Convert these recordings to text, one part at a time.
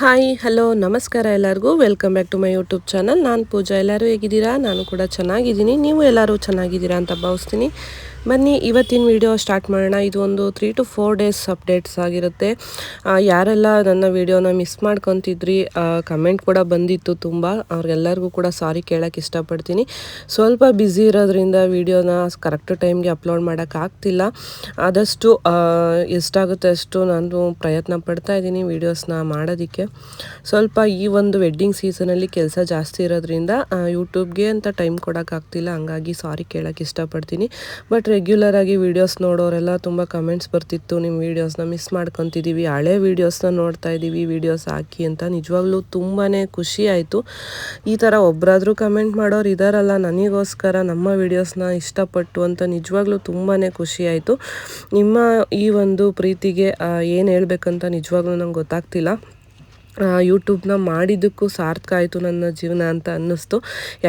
Hi hello ನಮಸ್ಕಾರ ಎಲ್ಲರಿಗೂ. Welcome back to my YouTube channel ನಾನು ಪೂಜಾ, ಎಲ್ಲರೂ ಹೇಗಿದ್ದೀರಾ? ನಾನು ಕೂಡ ಚೆನ್ನಾಗಿದ್ದೀನಿ. ನೀವು ಎಲ್ಲರೂ ಚೆನ್ನಾಗಿದ್ದೀರಾ ಅಂತ ಭಾವಿಸ್ತೀನಿ. ಬನ್ನಿ, ಇವತ್ತಿನ ವಿಡಿಯೋ ಸ್ಟಾರ್ಟ್ ಮಾಡೋಣ. ಇದು ಒಂದು three two four days updates ಆಗಿರುತ್ತೆ. ಯಾರೆಲ್ಲ ನನ್ನ ವಿಡಿಯೋನ ಮಿಸ್ ಮಾಡ್ಕೊತಿದ್ರಿ ಕಮೆಂಟ್ ಕೂಡ ಬಂದಿತ್ತು ತುಂಬ. ಅವ್ರಿಗೆಲ್ಲರಿಗೂ ಕೂಡ ಸಾರಿ ಕೇಳೋಕ್ಕೆ ಇಷ್ಟಪಡ್ತೀನಿ. ಸ್ವಲ್ಪ ಬ್ಯುಸಿ ಇರೋದ್ರಿಂದ ವಿಡಿಯೋನ ಕರೆಕ್ಟ್ ಟೈಮ್ಗೆ ಅಪ್ಲೋಡ್ ಮಾಡೋಕ್ಕಾಗ್ತಿಲ್ಲ ಆದಷ್ಟು ಎಷ್ಟಾಗುತ್ತೆ ಅಷ್ಟು ನಾನು ಪ್ರಯತ್ನ ಪಡ್ತಾ ಇದ್ದೀನಿ ವೀಡಿಯೋಸ್ನ ಮಾಡೋದಕ್ಕೆ. ಸ್ವಲ್ಪ ಈ ಒಂದು ವೆಡ್ಡಿಂಗ್ ಸೀಸನಲ್ಲಿ ಕೆಲಸ ಜಾಸ್ತಿ ಇರೋದ್ರಿಂದ ಯೂಟ್ಯೂಬ್ಗೆ ಅಂತ ಟೈಮ್ ಕೊಡೋಕ್ಕಾಗ್ತಿಲ್ಲ ಹಂಗಾಗಿ ಸಾರಿ ಕೇಳೋಕ್ಕೆ ಇಷ್ಟಪಡ್ತೀನಿ. ಬಟ್ ರೆಗ್ಯುಲರ್ ಆಗಿ ವೀಡಿಯೋಸ್ ನೋಡೋರೆಲ್ಲ ತುಂಬ ಕಮೆಂಟ್ಸ್ ಬರ್ತಿತ್ತು. ನಿಮ್ಮ ವೀಡಿಯೋಸ್ನ ಮಿಸ್ ಮಾಡ್ಕೊತಿದ್ದೀವಿ ಹಳೆ ವೀಡಿಯೋಸ್ನ ನೋಡ್ತಾ ಇದ್ದೀವಿ ವೀಡಿಯೋಸ್ ಹಾಕಿ ಅಂತ ನಿಜವಾಗ್ಲೂ ತುಂಬಾ ಖುಷಿ ಆಯಿತು. ಈ ಥರ ಒಬ್ಬರಾದರೂ ಕಮೆಂಟ್ ಮಾಡೋರು ಇದಾರಲ್ಲ, ನನಗೋಸ್ಕರ ನಮ್ಮ ವೀಡಿಯೋಸ್ನ ಇಷ್ಟಪಟ್ಟು ಅಂತ ನಿಜವಾಗ್ಲೂ ತುಂಬಾ ಖುಷಿ ಆಯಿತು. ನಿಮ್ಮ ಈ ಒಂದು ಪ್ರೀತಿಗೆ ಏನು ಹೇಳ್ಬೇಕಂತ ನಿಜವಾಗ್ಲೂ ನಂಗೆ ಗೊತ್ತಾಗ್ತಿಲ್ಲ. ಯೂಟ್ಯೂಬ್ನ ಮಾಡಿದ್ದಕ್ಕೂ ಸಾರ್ಥಕ ಆಯಿತು ನನ್ನ ಜೀವನ ಅಂತ ಅನ್ನಿಸ್ತು.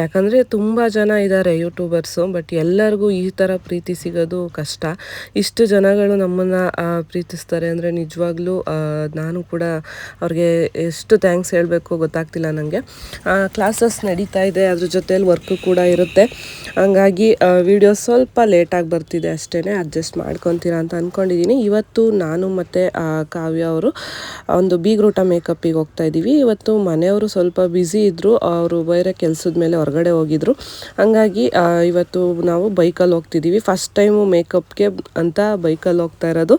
ಯಾಕಂದರೆ ತುಂಬ ಜನ ಇದ್ದಾರೆ ಯೂಟ್ಯೂಬರ್ಸು ಬಟ್ ಎಲ್ಲರಿಗೂ ಈ ಥರ ಪ್ರೀತಿ ಸಿಗೋದು ಕಷ್ಟ. ಇಷ್ಟು ಜನಗಳು ನಮ್ಮನ್ನು ಪ್ರೀತಿಸ್ತಾರೆ ಅಂದರೆ ನಿಜವಾಗ್ಲೂ ನಾನು ಕೂಡ ಅವ್ರಿಗೆ ಎಷ್ಟು ಥ್ಯಾಂಕ್ಸ್ ಹೇಳಬೇಕು ಗೊತ್ತಾಗ್ತಿಲ್ಲ ನನಗೆ ಕ್ಲಾಸಸ್ ನಡೀತಾ ಇದೆ, ಅದ್ರ ಜೊತೆಯಲ್ಲಿ ವರ್ಕು ಕೂಡ ಇರುತ್ತೆ. ಹಂಗಾಗಿ ವಿಡಿಯೋ ಸ್ವಲ್ಪ ಲೇಟಾಗಿ ಬರ್ತಿದೆ ಅಷ್ಟೇ ಅಡ್ಜಸ್ಟ್ ಮಾಡ್ಕೊತೀರಾ ಅಂತ ಅಂದ್ಕೊಂಡಿದ್ದೀನಿ ಇವತ್ತು ನಾನು ಮತ್ತು ಕಾವ್ಯ ಅವರು ಒಂದು ಬೀಗ್ರೂಟ ಮೇಕಪ್ಪಿಗೆ ಹೋಗ್ತಾ ಇದ್ದೀವಿ. ಇವತ್ತು ಮನೆಯವರು ಸ್ವಲ್ಪ ಬ್ಯುಸಿ ಇದ್ದರು ಅವರು ಬೇರೆ ಕೆಲಸದ ಮೇಲೆ ಹೊರಗಡೆ ಹೋಗಿದ್ರು. ಹಂಗಾಗಿ ಇವತ್ತು ನಾವು ಬೈಕಲ್ಲಿ ಹೋಗ್ತಿದ್ದೀವಿ. ಫಸ್ಟ್ ಟೈಮು ಮೇಕಪ್ಗೆ ಅಂತ ಬೈಕಲ್ಲಿ ಹೋಗ್ತಾ ಇರೋದು.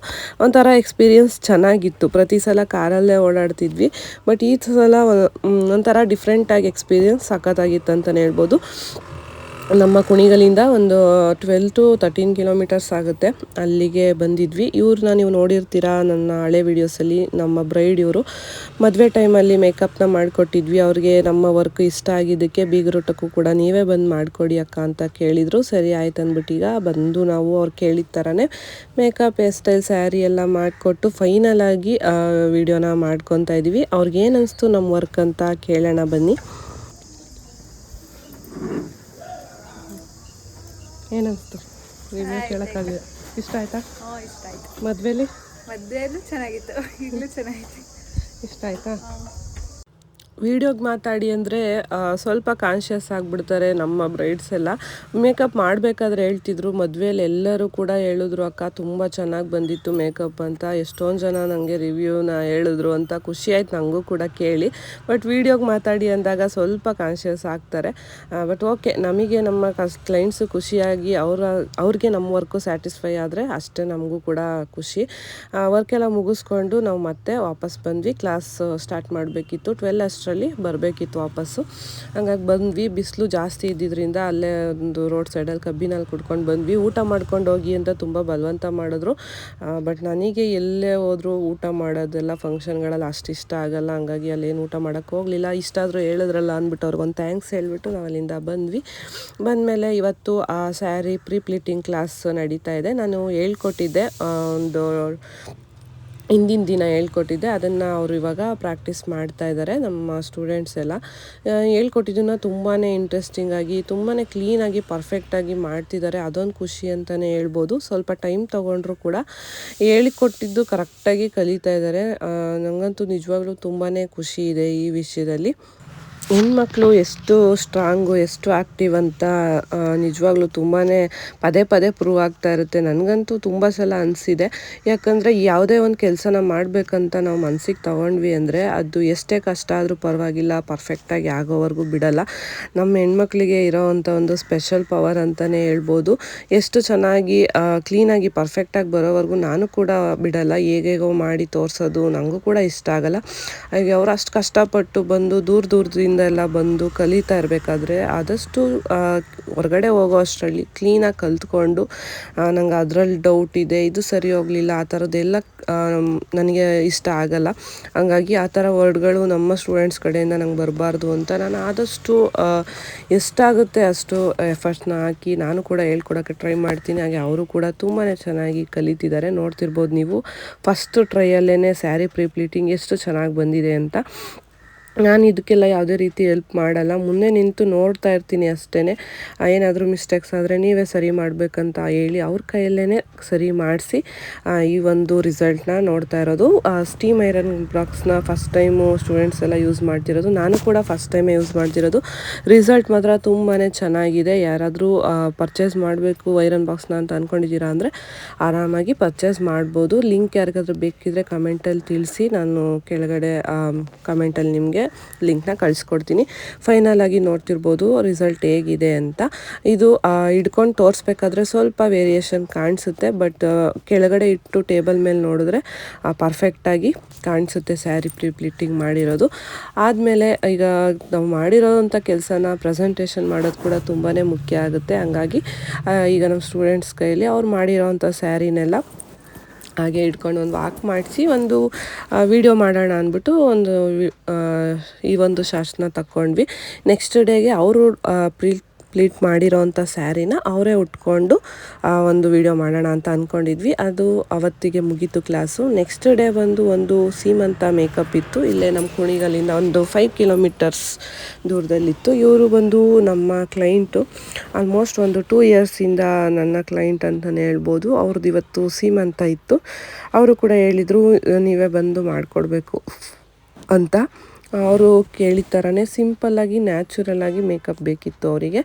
ಒಂಥರ ಎಕ್ಸ್ಪೀರಿಯನ್ಸ್ ಚೆನ್ನಾಗಿತ್ತು. ಪ್ರತಿ ಸಲ ಕಾರಲ್ಲೇ ಓಡಾಡ್ತಿದ್ವಿ. ಬಟ್ ಈ ಸಲ ಒಂಥರ ಡಿಫ್ರೆಂಟಾಗಿ ಎಕ್ಸ್ಪೀರಿಯನ್ಸ್ ಸಖತ್ತಾಗಿತ್ತು ಅಂತಲೇ ಹೇಳ್ಬೋದು. ನಮ್ಮ ಕುಣಿಗಲಿಂದ ಒಂದು ಟ್ವೆಲ್ ಟು ತರ್ಟೀನ್ ಕಿಲೋಮೀಟರ್ಸ್ ಆಗುತ್ತೆ. ಅಲ್ಲಿಗೆ ಬಂದಿದ್ವಿ. ಇವ್ರನ್ನ ನೀವು ನೋಡಿರ್ತೀರಾ ನನ್ನ ಹಳೆ ವೀಡಿಯೋಸಲ್ಲಿ ನಮ್ಮ ಬ್ರೈಡ್ ಇವರು. ಮದುವೆ ಟೈಮಲ್ಲಿ ಮೇಕಪ್ನ ಮಾಡಿಕೊಟ್ಟಿದ್ವಿ. ಅವ್ರಿಗೆ ನಮ್ಮ ವರ್ಕ್ ಇಷ್ಟ ಆಗಿದ್ದಕ್ಕೆ ಬೀಗರೂಟಕ್ಕೂ ಕೂಡ ನೀವೇ ಬಂದು ಮಾಡಿಕೊಡಿ ಅಕ್ಕ ಅಂತ ಕೇಳಿದರು. ಸರಿ, ಆಯ್ತು ಅಂದ್ಬಿಟ್ಟು ಈಗ ಬಂದು ನಾವು ಅವ್ರು ಕೇಳಿದ ಥರನೇ ಮೇಕಪ್ ಹೇರ್ ಸ್ಟೈಲ್ ಸ್ಯಾರಿ ಎಲ್ಲ ಮಾಡಿಕೊಟ್ಟು ಫೈನಲ್ ಆಗಿ ವಿಡಿಯೋನ ಮಾಡ್ಕೊತಾ ಇದ್ವಿ. ಅವ್ರಿಗೇನು ಅನಿಸ್ತು ನಮ್ಮ ವರ್ಕ್ ಅಂತ ಕೇಳೋಣ ಬನ್ನಿ. ಏನನ್ಸ್ತು ರಿವ್ಯೂ ಕೇಳೋಕ್ಕಾಗಲಿ ಇಷ್ಟ ಆಯ್ತಾ? ಇಷ್ಟ ಆಯ್ತು. ಮದುವೆಲಿ? ಮದುವೆಯಲ್ಲೂ ಚೆನ್ನಾಗಿತ್ತು. ಈಗಲೂ ಚೆನ್ನಾಗಿತ್ತು ಇಷ್ಟ ಆಯ್ತಾ? ವಿಡಿಯೋಗೆ ಮಾತಾಡಿ ಅಂದರೆ ಸ್ವಲ್ಪ ಕಾನ್ಷಿಯಸ್ ಆಗಿಬಿಡ್ತಾರೆ ನಮ್ಮ ಬ್ರೈಡ್ಸ್ ಎಲ್ಲ. ಮೇಕಪ್ ಮಾಡಬೇಕಾದ್ರೆ ಹೇಳ್ತಿದ್ರು ಮದುವೆಯಲ್ಲಿ ಎಲ್ಲರೂ ಕೂಡ ಹೇಳಿದ್ರು, ಅಕ್ಕ, ತುಂಬ ಚೆನ್ನಾಗಿ ಬಂದಿತ್ತು ಮೇಕಪ್ ಅಂತ. ಎಷ್ಟೊಂದು ಜನ ನನಗೆ ರಿವ್ಯೂನ ಹೇಳಿದ್ರು ಅಂತ ಖುಷಿ ಆಯ್ತು ನನಗೂ ಕೂಡ ಕೇಳಿ. ಬಟ್ ವಿಡಿಯೋಗೆ ಮಾತಾಡಿ ಅಂದಾಗ ಸ್ವಲ್ಪ ಕಾನ್ಷಿಯಸ್ ಆಗ್ತಾರೆ. ಬಟ್ ಓಕೆ ನಮಗೆ ನಮ್ಮ ಕಸ್ ಕ್ಲೈಂಟ್ಸು ಖುಷಿಯಾಗಿ ಅವರ, ಅವ್ರಿಗೆ ನಮ್ಮ ವರ್ಕು ಸ್ಯಾಟಿಸ್ಫೈ ಆದರೆ ಅಷ್ಟೇ ನಮಗೂ ಕೂಡ ಖುಷಿ. ವರ್ಕೆಲ್ಲ ಮುಗಿಸ್ಕೊಂಡು ನಾವು ಮತ್ತೆ ವಾಪಸ್ ಬಂದ್ವಿ. ಕ್ಲಾಸ್ ಸ್ಟಾರ್ಟ್ ಮಾಡಬೇಕಿತ್ತು. ಟ್ವೆಲ್ ಅಷ್ಟರಲ್ಲಿ ಬರಬೇಕಿತ್ತು ವಾಪಸ್ಸು. ಹಂಗಾಗಿ ಬಂದ್ವಿ. ಬಿಸಿಲು ಜಾಸ್ತಿ ಇದ್ದಿದ್ದರಿಂದ ಅಲ್ಲೇ ಒಂದು ರೋಡ್ ಸೈಡಲ್ಲಿ ಕಬ್ಬಿನಲ್ಲಿ ಕುಡ್ಕೊಂಡು ಬಂದ್ವಿ. ಊಟ ಮಾಡ್ಕೊಂಡು ಹೋಗಿ ಅಂತ ತುಂಬ ಬಲವಂತ ಮಾಡಿದ್ರು. ಬಟ್ ನನಗೆ ಎಲ್ಲೇ ಹೋದರೂ ಊಟ ಮಾಡೋದೆಲ್ಲ ಫಂಕ್ಷನ್ಗಳಲ್ಲಿ ಅಷ್ಟು ಇಷ್ಟ ಆಗಲ್ಲ. ಹಂಗಾಗಿ ಅಲ್ಲೇನು ಊಟ ಮಾಡೋಕ್ಕೆ ಹೋಗಲಿಲ್ಲ. ಇಷ್ಟ ಆದರೂ ಹೇಳಿದ್ರಲ್ಲ ಅಂದ್ಬಿಟ್ಟು ಅವ್ರಿಗೊಂದು ಥ್ಯಾಂಕ್ಸ್ ಹೇಳ್ಬಿಟ್ಟು ನಾವು ಅಲ್ಲಿಂದ ಬಂದ್ವಿ. ಬಂದಮೇಲೆ ಇವತ್ತು ಆ ಸ್ಯಾರಿ ಪ್ರೀ ಪ್ಲೀಟಿಂಗ್ ಕ್ಲಾಸ್ ನಡೀತಾ ಇದೆ. ನಾನು ಹೇಳ್ಕೊಟ್ಟಿದ್ದೆ ಒಂದು ಹಿಂದಿನ ದಿನ ಹೇಳ್ಕೊಟ್ಟಿದ್ದೆ, ಅದನ್ನು ಅವರು ಇವಾಗ ಪ್ರಾಕ್ಟೀಸ್ ಮಾಡ್ತಾ ಇದ್ದಾರೆ ನಮ್ಮ ಸ್ಟೂಡೆಂಟ್ಸ್ ಎಲ್ಲ. ಹೇಳ್ಕೊಟ್ಟಿದ್ದನ್ನು ತುಂಬಾ ಇಂಟ್ರೆಸ್ಟಿಂಗ್ ಆಗಿ ತುಂಬಾ ಕ್ಲೀನಾಗಿ ಪರ್ಫೆಕ್ಟಾಗಿ ಮಾಡ್ತಿದ್ದಾರೆ ಅದೊಂದು ಖುಷಿ ಅಂತಲೇ ಹೇಳ್ಬೋದು. ಸ್ವಲ್ಪ ಟೈಮ್ ತೊಗೊಂಡ್ರು ಕೂಡ ಹೇಳಿಕೊಟ್ಟಿದ್ದು ಕರೆಕ್ಟಾಗಿ ಕಲಿತಾ ಇದ್ದಾರೆ ನನಗಂತೂ ನಿಜವಾಗ್ಲೂ ತುಂಬಾ ಖುಷಿ ಇದೆ ಈ ವಿಷಯದಲ್ಲಿ. ಹೆಣ್ಮಕ್ಳು ಎಷ್ಟು ಸ್ಟ್ರಾಂಗು, ಎಷ್ಟು ಆ್ಯಕ್ಟಿವ್ ಅಂತ ನಿಜವಾಗ್ಲೂ ತುಂಬಾ ಪದೇ ಪದೇ ಪ್ರೂವ್ ಆಗ್ತಾ ಇರುತ್ತೆ. ನನಗಂತೂ ತುಂಬ ಸಲ ಅನಿಸಿದೆ. ಯಾಕಂದರೆ ಯಾವುದೇ ಒಂದು ಕೆಲಸನ ಮಾಡಬೇಕಂತ ನಾವು ಮನಸ್ಸಿಗೆ ತಗೊಂಡ್ವಿ ಅಂದರೆ ಅದು ಎಷ್ಟೇ ಕಷ್ಟ ಆದರೂ ಪರವಾಗಿಲ್ಲ ಪರ್ಫೆಕ್ಟಾಗಿ ಆಗೋವರೆಗೂ ಬಿಡಲ್ಲ. ನಮ್ಮ ಹೆಣ್ಮಕ್ಳಿಗೆ ಇರೋವಂಥ ಒಂದು ಸ್ಪೆಷಲ್ ಪವರ್ ಅಂತಲೇ ಹೇಳ್ಬೋದು. ಎಷ್ಟು ಚೆನ್ನಾಗಿ ಕ್ಲೀನಾಗಿ ಪರ್ಫೆಕ್ಟಾಗಿ ಬರೋವರೆಗೂ ನಾನು ಕೂಡ ಬಿಡಲ್ಲ. ಹೇಗೇಗೋ ಮಾಡಿ ತೋರಿಸೋದು ನನಗೂ ಕೂಡ ಇಷ್ಟ ಆಗಲ್ಲ. ಹಾಗೆ ಅವರು ಅಷ್ಟು ಕಷ್ಟಪಟ್ಟು ಬಂದು ದೂರ ದೂರದಿಂದ ಎಲ್ಲ ಬಂದು ಕಲಿತಾ ಇರಬೇಕಾದ್ರೆ ಆದಷ್ಟು ಹೊರಗಡೆ ಹೋಗೋ ಅಷ್ಟರಲ್ಲಿ ಕ್ಲೀನಾಗಿ ಕಲ್ತ್ಕೊಂಡು ನಂಗೆ ಅದರಲ್ಲಿ ಡೌಟ್ ಇದೆ, ಇದು ಸರಿ ಹೋಗಲಿಲ್ಲ, ಆ ಥರದ್ದೆಲ್ಲ ನನಗೆ ಇಷ್ಟ ಆಗಲ್ಲ. ಹಂಗಾಗಿ ಆ ಥರ ವರ್ಡ್ಗಳು ನಮ್ಮ ಸ್ಟೂಡೆಂಟ್ಸ್ ಕಡೆಯಿಂದ ನಂಗೆ ಬರಬಾರ್ದು ಅಂತ ನಾನು ಆದಷ್ಟು ಎಷ್ಟಾಗುತ್ತೆ ಅಷ್ಟು ಎಫರ್ಟ್ಸ್ನ ಹಾಕಿ ನಾನು ಕೂಡ ಹೇಳ್ಕೊಡೋಕ್ಕೆ ಟ್ರೈ ಮಾಡ್ತೀನಿ. ಹಾಗೆ ಅವರು ಕೂಡ ತುಂಬಾ ಚೆನ್ನಾಗಿ ಕಲಿತಿದ್ದಾರೆ. ನೋಡ್ತಿರ್ಬೋದು ನೀವು ಫಸ್ಟ್ ಟ್ರೈಯಲ್ಲೇ ಸ್ಯಾರಿ ಪ್ರೀಪ್ಲೀಟಿಂಗ್ ಎಷ್ಟು ಚೆನ್ನಾಗಿ ಬಂದಿದೆ ಅಂತ. ನಾನು ಇದಕ್ಕೆಲ್ಲ ಯಾವುದೇ ರೀತಿ ಹೆಲ್ಪ್ ಮಾಡಲ್ಲ. ಮುಂದೆ ನಿಂತು ನೋಡ್ತಾ ಇರ್ತೀನಿ ಅಷ್ಟೇ ಏನಾದರೂ ಮಿಸ್ಟೇಕ್ಸ್ ಆದರೆ ನೀವೇ ಸರಿ ಮಾಡಬೇಕಂತ ಹೇಳಿ ಅವ್ರ ಕೈಯಲ್ಲೇ ಸರಿ ಮಾಡಿಸಿ ಈ ಒಂದು ರಿಸಲ್ಟ್ನ ನೋಡ್ತಾ ಇರೋದು. ಸ್ಟೀಮ್ ಐರನ್ ಬಾಕ್ಸ್ನ ಫಸ್ಟ್ ಟೈಮು ಸ್ಟೂಡೆಂಟ್ಸ್ ಎಲ್ಲ ಯೂಸ್ ಮಾಡ್ತಿರೋದು. ನಾನು ಕೂಡ ಫಸ್ಟ್ ಟೈಮೇ ಯೂಸ್ ಮಾಡ್ತಿರೋದು. ರಿಸಲ್ಟ್ ಮಾತ್ರ ತುಂಬಾ ಚೆನ್ನಾಗಿದೆ. ಯಾರಾದರೂ ಪರ್ಚೇಸ್ ಮಾಡಬೇಕು ಐರನ್ ಬಾಕ್ಸ್ನ ಅಂತ ಅಂದ್ಕೊಂಡಿದ್ದೀರಾ ಅಂದರೆ ಆರಾಮಾಗಿ ಪರ್ಚೇಸ್ ಮಾಡ್ಬೋದು. ಲಿಂಕ್ ಯಾರಿಗಾದ್ರೂ ಬೇಕಿದ್ರೆ ಕಮೆಂಟಲ್ಲಿ ತಿಳಿಸಿ. ನಾನು ಕೆಳಗಡೆ ಕಮೆಂಟಲ್ಲಿ ನಿಮಗೆ ಲಿಂಕ್ನ ಕಳಿಸ್ಕೊಡ್ತೀನಿ. ಫೈನಲ್ ಆಗಿ ನೋಡ್ತಿರ್ಬೋದು ರಿಸಲ್ಟ್ ಹೇಗಿದೆ ಅಂತ. ಇದು ಹಿಡ್ಕೊಂಡು ತೋರಿಸ್ಬೇಕಾದ್ರೆ ಸ್ವಲ್ಪ ವೇರಿಯೇಷನ್ ಕಾಣಿಸುತ್ತೆ ಬಟ್ ಕೆಳಗಡೆ ಇಟ್ಟು ಟೇಬಲ್ ಮೇಲೆ ನೋಡಿದ್ರೆ ಪರ್ಫೆಕ್ಟಾಗಿ ಕಾಣಿಸುತ್ತೆ ಸ್ಯಾರಿ ಪ್ರೀ ಪ್ಲೀಟಿಂಗ್ ಮಾಡಿರೋದು. ಆದಮೇಲೆ ಈಗ ನಾವು ಮಾಡಿರೋವಂಥ ಕೆಲಸನ ಪ್ರೆಸೆಂಟೇಷನ್ ಮಾಡೋದು ಕೂಡ ತುಂಬಾ ಮುಖ್ಯ ಆಗುತ್ತೆ. ಹಂಗಾಗಿ ಈಗ ನಮ್ಮ ಸ್ಟೂಡೆಂಟ್ಸ್ ಕೈಯಲ್ಲಿ ಅವ್ರು ಮಾಡಿರೋವಂಥ ಸ್ಯಾರಿನೆಲ್ಲ ಹಾಗೆ ಇಟ್ಕೊಂಡು ಒಂದು ವಾಕ್ ಮಾಡಿಸಿ ಒಂದು ವಿಡಿಯೋ ಮಾಡೋಣ ಅಂದ್ಬಿಟ್ಟು ಒಂದು ಈ ಒಂದು ಶಾಸ್ತ್ರನ ತಕ್ಕೊಂಡ್ವಿ. ನೆಕ್ಸ್ಟ್ ಡೇಗೆ ಅವರು ಪ್ರೀ ಪ್ಲೀಟ್ ಮಾಡಿರೋವಂಥ ಸ್ಯಾರಿನ ಅವರೇ ಉಟ್ಕೊಂಡು ಒಂದು ವಿಡಿಯೋ ಮಾಡೋಣ ಅಂತ ಅಂದ್ಕೊಂಡಿದ್ವಿ ಅದು ಅವತ್ತಿಗೆ ಮುಗೀತು ಕ್ಲಾಸು. ನೆಕ್ಸ್ಟ್ ಡೇ ಬಂದು ಒಂದು ಸೀಮಂತ ಮೇಕಪ್ ಇತ್ತು. ಇಲ್ಲೇ ನಮ್ಮ ಕುಣಿಗಲ್ಲಿಂದ ಒಂದು ಫೈವ್ ಕಿಲೋಮೀಟರ್ಸ್ ದೂರದಲ್ಲಿತ್ತು. ಇವರು ಬಂದು ನಮ್ಮ ಕ್ಲೈಂಟು ಆಲ್ಮೋಸ್ಟ್ ಒಂದು ಟೂ ಇಯರ್ಸಿಂದ ನನ್ನ ಕ್ಲೈಂಟ್ ಅಂತಲೇ ಹೇಳ್ಬೋದು. ಅವ್ರದ್ದು ಇವತ್ತು ಸೀಮಂತ ಇತ್ತು. ಅವರು ಕೂಡ ಹೇಳಿದರು, ನೀವೇ ಬಂದು ಮಾಡಿಕೊಡ್ಬೇಕು ಅಂತ. ಅವರು ಕೇಳಿದ ಥರನೇ ಸಿಂಪಲ್ಲಾಗಿ ನ್ಯಾಚುರಲ್ಲಾಗಿ ಮೇಕಪ್ ಬೇಕಿತ್ತು ಅವರಿಗೆ.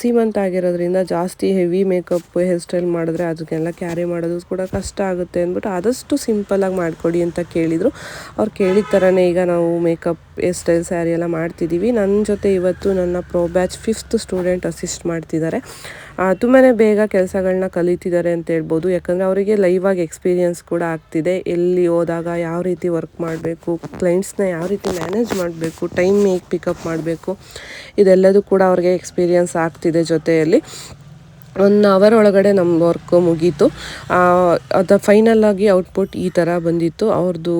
ಸೀಮಂತ ಆಗಿರೋದ್ರಿಂದ ಜಾಸ್ತಿ ಹೆವಿ ಮೇಕಪ್ ಹೇರ್ ಸ್ಟೈಲ್ ಮಾಡಿದ್ರೆ ಅದಕ್ಕೆಲ್ಲ ಕ್ಯಾರಿ ಮಾಡೋದು ಕೂಡ ಕಷ್ಟ ಆಗುತ್ತೆ ಅಂದ್ಬಿಟ್ಟು ಆದಷ್ಟು ಸಿಂಪಲ್ಲಾಗಿ ಮಾಡಿಕೊಡಿ ಅಂತ ಕೇಳಿದರು. ಅವ್ರು ಕೇಳಿದ ಥರನೇ ಈಗ ನಾವು ಮೇಕಪ್, ಹೇರ್ ಸ್ಟೈಲ್, ಸ್ಯಾರಿ ಎಲ್ಲ ಮಾಡ್ತಿದ್ದೀವಿ. ನನ್ನ ಜೊತೆ ಇವತ್ತು ನನ್ನ pro batch fifth student assist ಮಾಡ್ತಿದ್ದಾರೆ. ತುಂಬಾ ಬೇಗ ಕೆಲಸಗಳನ್ನ ಕಲಿತಿದ್ದಾರೆ ಅಂತ ಹೇಳ್ಬೋದು. ಯಾಕಂದರೆ ಅವರಿಗೆ ಲೈವ್ ಆಗಿ ಎಕ್ಸ್ಪೀರಿಯನ್ಸ್ ಕೂಡ ಆಗ್ತಿದೆ. ಎಲ್ಲಿ ಹೋದಾಗ ಯಾವ ರೀತಿ ವರ್ಕ್ ಮಾಡಬೇಕು ಕ್ಲೈಂಟ್ಸ್ನ ಯಾವ ರೀತಿ ಮ್ಯಾನೇಜ್ ಮಾಡಬೇಕು ಟೈಮ್ ಹೇಗೆ ಪಿಕಪ್ ಮಾಡಬೇಕು. ಇದೆಲ್ಲದೂ ಕೂಡ ಅವ್ರಿಗೆ ಎಕ್ಸ್ಪೀರಿಯನ್ಸ್ ಆಗ್ತಿದೆ ಜೊತೆಯಲ್ಲಿ. ಒನ್ ಅವರ್ ಒಳಗಡೆ ನಮ್ಮ ವರ್ಕು ಮುಗೀತು. ಅದು ಫೈನಲ್ ಆಗಿ ಔಟ್ಪುಟ್ ಈ ಥರ ಬಂದಿತ್ತು. ಅವ್ರದ್ದು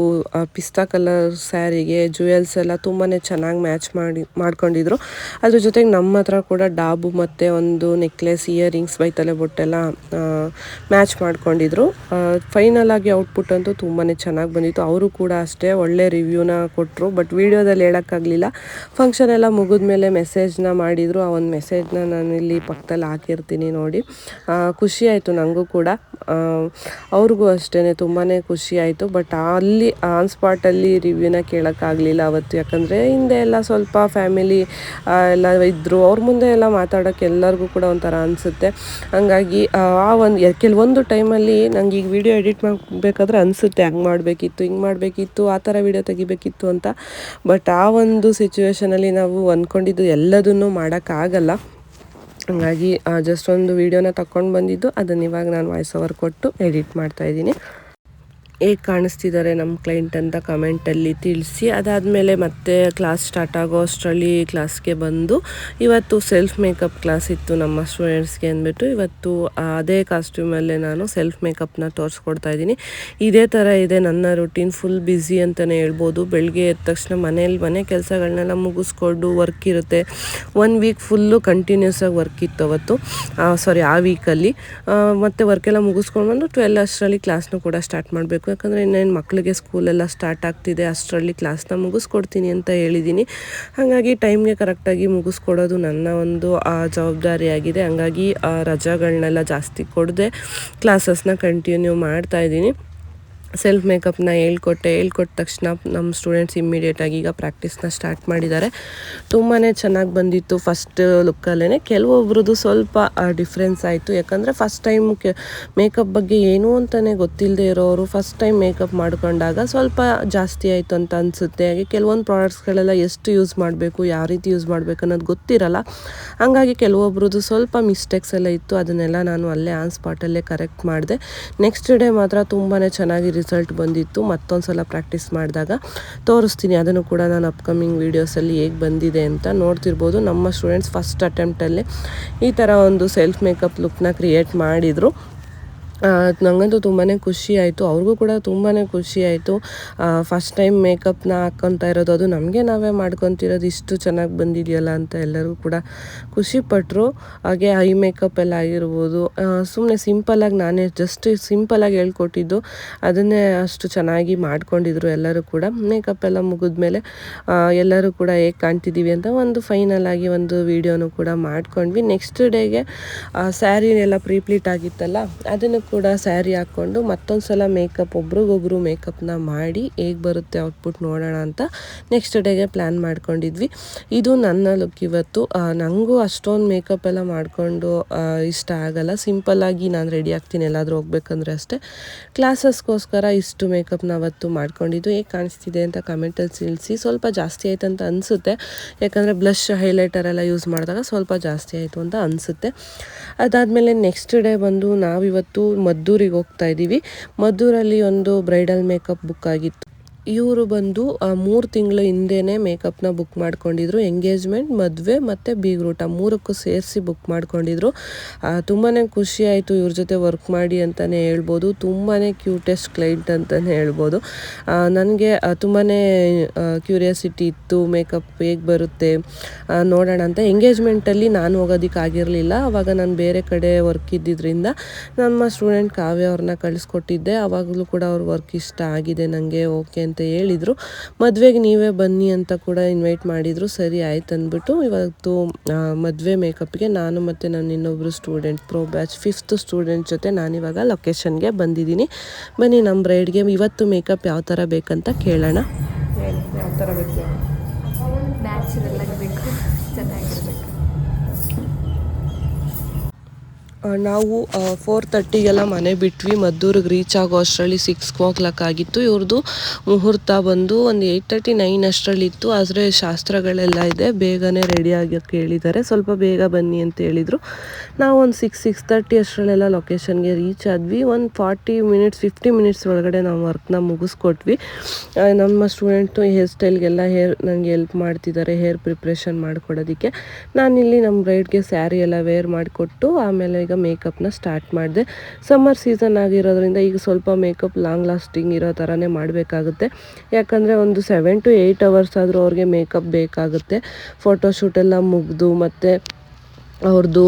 ಪಿಸ್ತಾ ಕಲರ್ ಸ್ಯಾರಿಗೆ ಜುವೆಲ್ಸ್ ಎಲ್ಲ ತುಂಬಾ ಚೆನ್ನಾಗಿ ಮ್ಯಾಚ್ ಮಾಡಿ, ಮಾಡ್ಕೊಂಡಿದ್ರು. ಅದ್ರ ಜೊತೆಗೆ ನಮ್ಮ ಹತ್ರ ಕೂಡ ಡಾಬು ಮತ್ತು ಒಂದು ನೆಕ್ಲೆಸ್ ಇಯರಿಂಗ್ಸ್ ಬೈತಲೆ ಬೊಟ್ಟೆಲ್ಲ ಮ್ಯಾಚ್ ಮಾಡ್ಕೊಂಡಿದ್ರು. ಫೈನಲ್ ಆಗಿ ಔಟ್ಪುಟ್ ಅಂತೂ ತುಂಬಾ ಚೆನ್ನಾಗಿ ಬಂದಿತ್ತು. ಅವರು ಕೂಡ ಅಷ್ಟೇ ಒಳ್ಳೆ ರಿವ್ಯೂನ ಕೊಟ್ಟರು ಬಟ್ ವೀಡಿಯೋದಲ್ಲಿ ಹೇಳೋಕ್ಕಾಗಲಿಲ್ಲ. ಫಂಕ್ಷನ್ ಎಲ್ಲ ಮುಗಿದ್ಮೇಲೆ ಮೆಸೇಜ್ನ ಮಾಡಿದರು. ಆ ಒಂದು ಮೆಸೇಜ್ನ ಇಲ್ಲಿ ಪಕ್ಕದಲ್ಲಿ ಹಾಕಿರ್ತೀನಿ ನೋಡಿ. ಖುಷಿಯಾಯಿತು ನನಗೂ ಕೂಡ. ಅವ್ರಿಗೂ ಅಷ್ಟೇ ತುಂಬಾ ಖುಷಿ ಆಯಿತು. ಬಟ್ ಅಲ್ಲಿ ಆನ್ ಸ್ಪಾಟಲ್ಲಿ ರಿವ್ಯೂನ ಕೇಳೋಕ್ಕಾಗಲಿಲ್ಲ ಅವತ್ತು. ಯಾಕಂದರೆ ಹಿಂದೆ ಎಲ್ಲ ಸ್ವಲ್ಪ ಫ್ಯಾಮಿಲಿ ಎಲ್ಲ ಇದ್ದರು ಅವ್ರ ಮುಂದೆ ಎಲ್ಲ ಮಾತಾಡೋಕ್ಕೆ ಎಲ್ಲರಿಗೂ ಕೂಡ ಒಂಥರ ಅನಿಸುತ್ತೆ. ಹಂಗಾಗಿ, ಆ ಒಂದು ಕೆಲವೊಂದು ಟೈಮಲ್ಲಿ ನಂಗೆ ಈಗ ವಿಡಿಯೋ ಎಡಿಟ್ ಮಾಡಬೇಕಾದ್ರೆ ಅನಿಸುತ್ತೆ. ಹಂಗೆ ಮಾಡಬೇಕಿತ್ತು, ಹಿಂಗೆ ಮಾಡಬೇಕಿತ್ತು, ಆ ಥರ ವಿಡಿಯೋ ತೆಗಿಬೇಕಿತ್ತು ಅಂತ. ಬಟ್ ಆ ಒಂದು ಸಿಚುವೇಶನಲ್ಲಿ ನಾವು ಅಂದ್ಕೊಂಡಿದ್ದು ಎಲ್ಲದನ್ನೂ ಮಾಡೋಕ್ಕಾಗಲ್ಲ. ಹಂಗಾಗಿ ಜಸ್ಟ್ ಒಂದು ವೀಡಿಯೋನ ತಗೊಂಡು ಬಂದಿದ್ದು, ಅದನ್ನು ಇವಾಗ ನಾನು ವಾಯ್ಸ್ ಓವರ್ ಕೊಟ್ಟು ಎಡಿಟ್ ಮಾಡ್ತಾ ಇದ್ದೀನಿ. ಹೇಗೆ ಕಾಣಿಸ್ತಿದ್ದಾರೆ ನಮ್ಮ ಕ್ಲೈಂಟ್ ಅಂತ ಕಮೆಂಟಲ್ಲಿ ತಿಳಿಸಿ. ಅದಾದಮೇಲೆ ಮತ್ತೆ ಕ್ಲಾಸ್ ಸ್ಟಾರ್ಟ್ ಆಗೋ ಅಷ್ಟರಲ್ಲಿ ಕ್ಲಾಸ್ಗೆ ಬಂದು ಇವತ್ತು ಸೆಲ್ಫ್ ಮೇಕಪ್ ಕ್ಲಾಸ್ ಇತ್ತು ನಮ್ಮ ಸ್ಟೂಡೆಂಟ್ಸ್ಗೆ ಅಂದ್ಬಿಟ್ಟು. ಇವತ್ತು ಅದೇ ಕಾಸ್ಟ್ಯೂಮಲ್ಲೇ ನಾನು ಸೆಲ್ಫ್ ಮೇಕಪ್ನ ತೋರಿಸ್ಕೊಡ್ತಾ ಇದ್ದೀನಿ. ಇದೇ ಥರ ಇದೆ ನನ್ನ ರುಟೀನ್ ಫುಲ್ ಬ್ಯುಸಿ ಅಂತಲೇ ಹೇಳ್ಬೋದು. ಬೆಳಗ್ಗೆ ಎದ್ದ ತಕ್ಷಣ ಮನೇಲಿ ಮನೆ ಕೆಲಸಗಳನ್ನೆಲ್ಲ ಮುಗಿಸ್ಕೊಂಡು ವರ್ಕ್ ಇರುತ್ತೆ. ಒನ್ ವೀಕ್ ಫುಲ್ಲು ಕಂಟಿನ್ಯೂಸ್ ಆಗಿ ವರ್ಕ್ ಇತ್ತು ಅವತ್ತು. ಸಾರಿ ಆ ವೀಕಲ್ಲಿ ಮತ್ತು ವರ್ಕೆಲ್ಲ ಮುಗಿಸ್ಕೊಂಡು ಬಂದು ಟ್ವೆಲ್ ಅಷ್ಟರಲ್ಲಿ ಕ್ಲಾಸ್ನು ಕೂಡ ಸ್ಟಾರ್ಟ್ ಮಾಡಬೇಕು ಯಾಕಂದರೆ ಇನ್ನೇನು ಮಕ್ಕಳಿಗೆ ಸ್ಕೂಲೆಲ್ಲ ಸ್ಟಾರ್ಟ್ ಆಗ್ತಿದೆ, ಅಷ್ಟರಲ್ಲಿ ಕ್ಲಾಸ್ನ ಮುಗಿಸ್ಕೊಡ್ತೀನಿ ಅಂತ ಹೇಳಿದ್ದೀನಿ ಹಾಗಾಗಿ ಟೈಮ್ಗೆ ಕರೆಕ್ಟಾಗಿ ಮುಗಿಸ್ಕೊಡೋದು ನನ್ನ ಒಂದು ಜವಾಬ್ದಾರಿಯಾಗಿದೆ. ಹಾಗಾಗಿ ರಜಾಗಳನ್ನೆಲ್ಲ ಜಾಸ್ತಿ ಕೊಡದೆ ಕ್ಲಾಸಸ್ನ ಕಂಟಿನ್ಯೂ ಮಾಡ್ತಾ ಇದ್ದೀನಿ. ಸೆಲ್ಫ್ ಮೇಕಪ್ನ ಹೇಳ್ಕೊಟ್ಟೆ, ಹೇಳ್ಕೊಟ್ಟ ತಕ್ಷಣ ನಮ್ಮ ಸ್ಟೂಡೆಂಟ್ಸ್ ಇಮ್ಮಿಡಿಯೇಟಾಗಿ ಈಗ ಪ್ರಾಕ್ಟೀಸ್ನ ಸ್ಟಾರ್ಟ್ ಮಾಡಿದ್ದಾರೆ. ತುಂಬಾ ಚೆನ್ನಾಗಿ ಬಂದಿತ್ತು ಫಸ್ಟ್ ಲುಕ್ಕಲ್ಲೇ ಕೆಲವೊಬ್ರದ್ದು ಸ್ವಲ್ಪ ಡಿಫ್ರೆನ್ಸ್ ಆಯಿತು. ಯಾಕಂದರೆ ಫಸ್ಟ್ ಟೈಮ್ ಮೇಕಪ್ ಬಗ್ಗೆ ಏನು ಅಂತಲೇ ಗೊತ್ತಿಲ್ಲದೆ ಇರೋರು ಫಸ್ಟ್ ಟೈಮ್ ಮೇಕಪ್ ಮಾಡ್ಕೊಂಡಾಗ ಸ್ವಲ್ಪ ಜಾಸ್ತಿ ಆಯಿತು ಅಂತ ಅನಿಸುತ್ತೆ. ಹಾಗೆ ಕೆಲವೊಂದು ಪ್ರಾಡಕ್ಟ್ಸ್ಗಳೆಲ್ಲ ಎಷ್ಟು ಯೂಸ್ ಮಾಡಬೇಕು, ಯಾವ ರೀತಿ ಯೂಸ್ ಮಾಡಬೇಕು ಅನ್ನೋದು ಗೊತ್ತಿರಲ್ಲ. ಹಾಗಾಗಿ ಕೆಲವೊಬ್ರದ್ದು ಸ್ವಲ್ಪ ಮಿಸ್ಟೇಕ್ಸ್ ಎಲ್ಲ ಇತ್ತು. ಅದನ್ನೆಲ್ಲ ನಾನು ಅಲ್ಲೇ ಆನ್ ಸ್ಪಾಟಲ್ಲೇ ಕರೆಕ್ಟ್ ಮಾಡಿದೆ. ನೆಕ್ಸ್ಟ್ ಡೇ ಮಾತ್ರ ತುಂಬಾ ಚೆನ್ನಾಗಿ ರಿಸಲ್ಟ್ ಬಂದಿತ್ತು ಮತ್ತೊಂದು ಸಲ ಪ್ರಾಕ್ಟೀಸ್ ಮಾಡಿದಾಗ ತೋರಿಸ್ತೀನಿ. ಅದನ್ನು ಕೂಡ ನಾನು ಅಪ್ಕಮಿಂಗ್ ವೀಡಿಯೋಸಲ್ಲಿ ಹೇಗೆ ಬಂದಿದೆ ಅಂತ ನೋಡ್ತಿರ್ಬೋದು. ನಮ್ಮ ಸ್ಟೂಡೆಂಟ್ಸ್ ಫಸ್ಟ್ ಅಟೆಂಪ್ಟಲ್ಲೇ ಈ ಥರ ಒಂದು ಸೆಲ್ಫ್ ಮೇಕಪ್ ಲುಕ್ನ ಕ್ರಿಯೇಟ್ ಮಾಡಿದರು. ನನಗಂತೂ ತುಂಬಾ ಖುಷಿ ಆಯಿತು. ಅವ್ರಿಗೂ ಕೂಡ ತುಂಬಾ ಖುಷಿ ಆಯಿತು. ಫಸ್ಟ್ ಟೈಮ್ ಮೇಕಪ್ನ ಹಾಕ್ಕೊತಾ ಇರೋದು ಅದು ನಮಗೆ ನಾವೇ ಮಾಡ್ಕೊತಿರೋದು. ಇಷ್ಟು ಚೆನ್ನಾಗಿ ಬಂದಿದೆಯಲ್ಲ ಅಂತ ಎಲ್ಲರೂ ಕೂಡ ಖುಷಿಪಟ್ಟರು ಹಾಗೆ ಐ ಮೇಕಪ್ ಎಲ್ಲ ಆಗಿರ್ಬೋದು. ಸುಮ್ಮನೆ ಸಿಂಪಲಾಗಿ ನಾನೇ ಜಸ್ಟ್ ಸಿಂಪಲಾಗಿ ಹೇಳ್ಕೊಟ್ಟಿದ್ದು. ಅದನ್ನೇ ಅಷ್ಟು ಚೆನ್ನಾಗಿ ಮಾಡ್ಕೊಂಡಿದ್ರು ಎಲ್ಲರೂ ಕೂಡ. ಮೇಕಪ್ ಎಲ್ಲ ಮುಗಿದ್ಮೇಲೆ ಎಲ್ಲರೂ ಕೂಡ ಹೇಗೆ ಕಾಣ್ತಿದ್ದೀವಿ ಅಂತ ಒಂದು ಫೈನಲ್ ಆಗಿ ಒಂದು ವಿಡಿಯೋನು ಕೂಡ ಮಾಡ್ಕೊಂಡ್ವಿ. ನೆಕ್ಸ್ಟ್ ಡೇಗೆ ಸ್ಯಾರಿ ಎಲ್ಲ ಪ್ರೀಪ್ಲೀಟ್ ಆಗಿತ್ತಲ್ಲ, ಅದನ್ನು ಕೂಡ ಸ್ಯಾರಿ ಹಾಕ್ಕೊಂಡು ಮತ್ತೊಂದು ಸಲ ಮೇಕಪ್ ಒಬ್ರಿಗೊಬ್ರು ಮೇಕಪ್ನ ಮಾಡಿ ಹೇಗೆ ಬರುತ್ತೆ ಔಟ್ಪುಟ್ ನೋಡೋಣ ಅಂತ ನೆಕ್ಸ್ಟ್ ಡೇಗೆ ಪ್ಲ್ಯಾನ್ ಮಾಡ್ಕೊಂಡಿದ್ವಿ. ಇದು ನನ್ನ ಲುಕ್ ಇವತ್ತು. ನನಗೂ ಅಷ್ಟೊಂದು ಮೇಕಪ್ ಎಲ್ಲ ಮಾಡಿಕೊಂಡು ಇಷ್ಟ ಆಗಲ್ಲ. ಸಿಂಪಲ್ಲಾಗಿ ನಾನು ರೆಡಿ ಆಗ್ತೀನಿ. ಎಲ್ಲಾದರೂ ಹೋಗ್ಬೇಕಂದ್ರೆ ಅಷ್ಟೇ. ಕ್ಲಾಸಸ್ಗೋಸ್ಕರ ಇಷ್ಟು ಮೇಕಪ್ನ ಅವತ್ತು ಮಾಡ್ಕೊಂಡಿದ್ದು. ಹೇಗೆ ಕಾಣಿಸ್ತಿದೆ ಅಂತ ಕಮೆಂಟಲ್ಲಿ ತಿಳಿಸಿ. ಸ್ವಲ್ಪ ಜಾಸ್ತಿ ಆಯ್ತು ಅಂತ ಅನಿಸುತ್ತೆ. ಯಾಕಂದರೆ ಬ್ಲಷ್ ಹೈಲೈಟರ್ ಎಲ್ಲ ಯೂಸ್ ಮಾಡಿದಾಗ ಸ್ವಲ್ಪ ಜಾಸ್ತಿ ಆಯಿತು ಅಂತ ಅನಿಸುತ್ತೆ. ಅದಾದಮೇಲೆ ನೆಕ್ಸ್ಟ್ ಡೇ ಬಂದು ನಾವಿವತ್ತು ಮದ್ದೂರಿಗೆ ಹೋಗ್ತಾ ಇದ್ದೀವಿ. ಮದ್ದೂರಲ್ಲಿ ಒಂದು ಬ್ರೈಡಲ್ ಮೇಕಪ್ ಬುಕ್ ಆಗಿತ್ತು. ಇವರು ಬಂದು ಮೂರು ತಿಂಗಳ ಹಿಂದೆನೇ ಮೇಕಪ್ನ ಬುಕ್ ಮಾಡ್ಕೊಂಡಿದ್ರು. ಎಂಗೇಜ್ಮೆಂಟ್ ಮದುವೆ ಮತ್ತು ಬೀಗ್ರೂಟ ಮೂರಕ್ಕೂ ಸೇರಿಸಿ ಬುಕ್ ಮಾಡ್ಕೊಂಡಿದ್ರು. ತುಂಬಾ ಖುಷಿ ಆಯಿತು ಇವ್ರ ಜೊತೆ ವರ್ಕ್ ಮಾಡಿ ಅಂತಲೇ ಹೇಳ್ಬೋದು. ತುಂಬಾ ಕ್ಯೂಟೆಸ್ಟ್ ಕ್ಲೈಂಟ್ ಅಂತಲೇ ಹೇಳ್ಬೋದು. ನನಗೆ ತುಂಬಾ ಕ್ಯೂರಿಯಾಸಿಟಿ ಇತ್ತು. ಮೇಕಪ್ ಹೇಗೆ ಬರುತ್ತೆ ನೋಡೋಣ ಅಂತ. ಎಂಗೇಜ್ಮೆಂಟಲ್ಲಿ ನಾನು ಹೋಗೋದಕ್ಕೆ ಆಗಿರಲಿಲ್ಲ. ಆವಾಗ ನಾನು ಬೇರೆ ಕಡೆ ವರ್ಕ್ ಇದ್ದಿದ್ದರಿಂದ ನಮ್ಮ ಸ್ಟೂಡೆಂಟ್ ಕಾವ್ಯ ಅವ್ರನ್ನ ಕಳಿಸ್ಕೊಟ್ಟಿದ್ದೆ. ಅವಾಗಲೂ ಕೂಡ ಅವ್ರ ವರ್ಕ್ ಇಷ್ಟ ಆಗಿದೆ ನನಗೆ ಓಕೆ ಅಂತ ಹೇಳಿದರು. ಮದುವೆಗೆ ನೀವೇ ಬನ್ನಿ ಅಂತ ಕೂಡ ಇನ್ವೈಟ್ ಮಾಡಿದರು. ಸರಿ ಆಯ್ತು ಅಂದ್ಬಿಟ್ಟು ಇವತ್ತು ಮದುವೆ ಮೇಕಪ್ಗೆ ನಾನು ಮತ್ತು ನನ್ನ ಇನ್ನೊಬ್ಬರು student pro batch fifth student ಜೊತೆ ನಾನಿವಾಗ ಲೊಕೇಶನ್ಗೆ ಬಂದಿದ್ದೀನಿ. ಬನ್ನಿ ನಮ್ಮ ಬ್ರೈಡ್ಗೆ ಇವತ್ತು ಮೇಕಪ್ ಯಾವ ಥರ ಬೇಕಂತ ಕೇಳೋಣ. ಯಾವ ಥರ ಬೇಕು? ನಾವು ಫೋರ್ ತರ್ಟಿಗೆಲ್ಲ ಮನೆ ಬಿಟ್ವಿ. ಮದ್ದೂರಿಗೆ ರೀಚ್ ಆಗೋ ಅಷ್ಟರಲ್ಲಿ ಸಿಕ್ಸ್ ಓ ಕ್ಲಾಕ್ ಆಗಿತ್ತು. ಇವ್ರದ್ದು ಮುಹೂರ್ತ ಬಂದು ಒಂದು ಏಯ್ಟ್ ತರ್ಟಿ ನೈನ್ ಅಷ್ಟರಲ್ಲಿ ಇತ್ತು. ಆದರೆ ಶಾಸ್ತ್ರಗಳೆಲ್ಲ ಇದೆ. ಬೇಗನೆ ರೆಡಿ ಆಗಕ್ಕೆ ಹೇಳಿದ್ದಾರೆ ಸ್ವಲ್ಪ ಬೇಗ ಬನ್ನಿ ಅಂತ ಹೇಳಿದರು. ನಾವು ಒಂದು ಸಿಕ್ಸ್ ಸಿಕ್ಸ್ ತರ್ಟಿ ಅಷ್ಟರಲ್ಲೆಲ್ಲ ಲೊಕೇಶನ್ಗೆ ರೀಚ್ ಆದ್ವಿ. ಒಂದು ಫಾರ್ಟಿ ಮಿನಿಟ್ಸ್ ಫಿಫ್ಟಿ ಮಿನಿಟ್ಸ್ ಒಳಗಡೆ ನಾವು ವರ್ಕ್ನ ಮುಗಿಸ್ಕೊಟ್ವಿ. ನಮ್ಮ ಸ್ಟೂಡೆಂಟು ಹೇರ್ ಸ್ಟೈಲ್ಗೆಲ್ಲ ಹೇರ್ ನನಗೆ ಹೆಲ್ಪ್ ಮಾಡ್ತಿದ್ದಾರೆ. ಹೇರ್ ಪ್ರಿಪ್ರೇಷನ್ ಮಾಡಿಕೊಡೋದಕ್ಕೆ. ನಾನಿಲ್ಲಿ ನಮ್ಮ ಬ್ರೈಡ್ಗೆ ಸ್ಯಾರಿ ಎಲ್ಲ ವೇರ್ ಮಾಡಿಕೊಟ್ಟು ಆಮೇಲೆ ಈಗ ಮೇಕಪ್ನ ಸ್ಟಾರ್ಟ್ ಮಾಡಿದೆ. ಸಮ್ಮರ್ ಸೀಸನ್ ಆಗಿರೋದ್ರಿಂದ ಈಗ ಸ್ವಲ್ಪ ಮೇಕಪ್ ಲಾಂಗ್ ಲಾಸ್ಟಿಂಗ್ ಇರೋ ಥರನೇ ಮಾಡಬೇಕಾಗುತ್ತೆ. ಯಾಕಂದರೆ ಒಂದು ಸೆವೆನ್ ಟು ಏಯ್ಟ್ ಅವರ್ಸ್ ಆದರೂ ಅವ್ರಿಗೆ ಮೇಕಪ್ ಬೇಕಾಗುತ್ತೆ. ಫೋಟೋಶೂಟ್ ಎಲ್ಲ ಮುಗಿದು ಮತ್ತು ಅವ್ರದ್ದು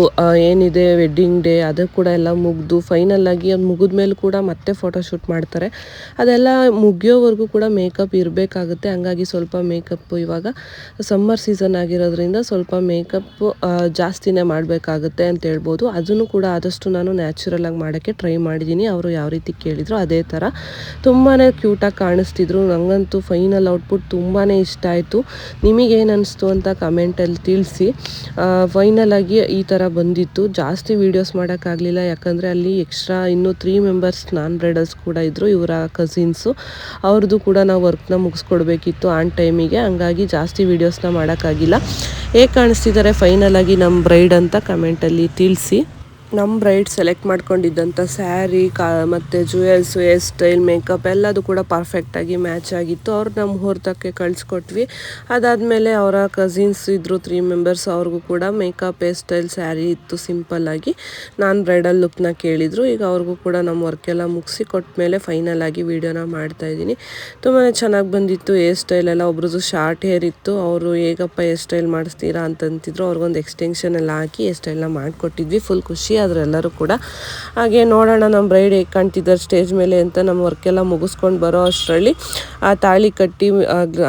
ಏನಿದೆ ವೆಡ್ಡಿಂಗ್ ಡೇ ಅದು ಕೂಡ ಎಲ್ಲ ಮುಗಿದು ಫೈನಲ್ಲಾಗಿ ಅದು ಮುಗಿದ ಮೇಲೆ ಕೂಡ ಮತ್ತೆ ಫೋಟೋಶೂಟ್ ಮಾಡ್ತಾರೆ. ಅದೆಲ್ಲ ಮುಗಿಯೋವರೆಗೂ ಕೂಡ ಮೇಕಪ್ ಇರಬೇಕಾಗುತ್ತೆ. ಹಂಗಾಗಿ ಸ್ವಲ್ಪ ಮೇಕಪ್ ಇವಾಗ ಸಮ್ಮರ್ ಸೀಸನ್ ಆಗಿರೋದ್ರಿಂದ ಸ್ವಲ್ಪ ಮೇಕಪ್ ಜಾಸ್ತಿನೇ ಮಾಡಬೇಕಾಗುತ್ತೆ ಅಂತ ಹೇಳ್ಬೋದು. ಅದನ್ನು ಕೂಡ ಆದಷ್ಟು ನಾನು ನ್ಯಾಚುರಲ್ ಆಗಿ ಮಾಡೋಕ್ಕೆ ಟ್ರೈ ಮಾಡಿದ್ದೀನಿ ಅವರು ಯಾವ ರೀತಿ ಕೇಳಿದ್ರು ಅದೇ ಥರ. ತುಂಬಾ ಕ್ಯೂಟಾಗಿ ಕಾಣಿಸ್ತಿದ್ರು. ನನಗಂತೂ ಫೈನಲ್ ಔಟ್ಪುಟ್ ತುಂಬಾ ಇಷ್ಟ ಆಯಿತು. ನಿಮಗೇನು ಅನಿಸ್ತು ಅಂತ ಕಮೆಂಟಲ್ಲಿ ತಿಳಿಸಿ. ಫೈನಲ್ ಆಗಿ ಈ ಥರ ಬಂದಿತ್ತು. ಜಾಸ್ತಿ ವೀಡಿಯೋಸ್ ಮಾಡೋಕ್ಕಾಗಲಿಲ್ಲ. ಯಾಕಂದರೆ ಅಲ್ಲಿ ಎಕ್ಸ್ಟ್ರಾ ಇನ್ನೂ ತ್ರೀ ಮೆಂಬರ್ಸ್ ನಾನ್ ಬ್ರೈಡಲ್ಸ್ ಕೂಡ ಇದ್ದರು ಇವರ ಕಸಿನ್ಸು ಅವ್ರದ್ದು ಕೂಡ ನಾವು ವರ್ಕ್ನ ಮುಗಿಸ್ಕೊಡ್ಬೇಕಿತ್ತು ಆನ್ ಟೈಮಿಗೆ ಹಂಗಾಗಿ ಜಾಸ್ತಿ ವೀಡಿಯೋಸ್ನ ಮಾಡೋಕ್ಕಾಗಿಲ್ಲ ಹೇಗೆ ಕಾಣಿಸ್ತಿದ್ದಾರೆ ಫೈನಲ್ ಆಗಿ ನಮ್ಮ ಬ್ರೈಡ್ ಅಂತ ಕಮೆಂಟಲ್ಲಿ ತಿಳಿಸಿ. ನಮ್ಮ ಬ್ರೈಡ್ ಸೆಲೆಕ್ಟ್ ಮಾಡ್ಕೊಂಡಿದ್ದಂಥ ಸ್ಯಾರಿ ಕಾ, ಮತ್ತು ಜ್ಯುವೆಲ್ಸು ಹೇರ್ ಸ್ಟೈಲ್ ಮೇಕಪ್ ಎಲ್ಲದು ಕೂಡ ಪರ್ಫೆಕ್ಟಾಗಿ ಮ್ಯಾಚ್ ಆಗಿತ್ತು. ಅವ್ರನ್ನ ಮುಹೂರ್ತಕ್ಕೆ ಕಳಿಸ್ಕೊಟ್ವಿ. ಅದಾದಮೇಲೆ ಅವರ ಕಸಿನ್ಸ್ ಇದ್ದರು ತ್ರೀ ಮೆಂಬರ್ಸ್ ಅವ್ರಿಗೂ ಕೂಡ ಮೇಕಪ್ ಹೇರ್ ಸ್ಟೈಲ್ ಸ್ಯಾರಿ ಇತ್ತು ಸಿಂಪಲ್ಲಾಗಿ ನಾನು ಬ್ರೈಡಲ್ ಲುಕ್ನ ಕೇಳಿದರು. ಈಗ ಅವ್ರಿಗೂ ಕೂಡ ನಮ್ಮ ವರ್ಕೆಲ್ಲ ಮುಗಿಸಿ ಕೊಟ್ಟ ಮೇಲೆ ಫೈನಲ್ ಆಗಿ ವೀಡಿಯೋನ ಮಾಡ್ತಾಯಿದ್ದೀನಿ ತುಂಬಾ ಚೆನ್ನಾಗಿ ಬಂದಿತ್ತು. ಹೇರ್ ಸ್ಟೈಲ್ ಎಲ್ಲ ಒಬ್ರದ್ದು ಶಾರ್ಟ್ ಹೇರ್ ಇತ್ತು. ಅವರು, ಹೇಗಪ್ಪ ಹೇರ್ ಸ್ಟೈಲ್ ಮಾಡಿಸ್ತೀರಾ? ಅಂತಂತಿದ್ರು. ಅವ್ರಿಗೊಂದು ಎಕ್ಸ್ಟೆನ್ಷನ್ ಎಲ್ಲ ಹಾಕಿ ಹೇರ್ ಸ್ಟೈಲ್ನ ಮಾಡಿಕೊಟ್ಟಿದ್ವಿ. ಫುಲ್ ಖುಷಿ. ಆದ್ರು ಎಲ್ಲರೂ ಕೂಡ ಹಾಗೆ ನೋಡೋಣ, ನಮ್ಮ ಬ್ರೈಡ್ ಹೇಗೆ ಕಾಣ್ತಿದ್ದಾರೆ ಸ್ಟೇಜ್ ಮೇಲೆ ಅಂತ ನಮ್ಮ ವರ್ಕೆಲ್ಲ ಮುಗಿಸ್ಕೊಂಡು ಬರೋ ಅಷ್ಟರಲ್ಲಿ ಆ ತಾಳಿ ಕಟ್ಟಿ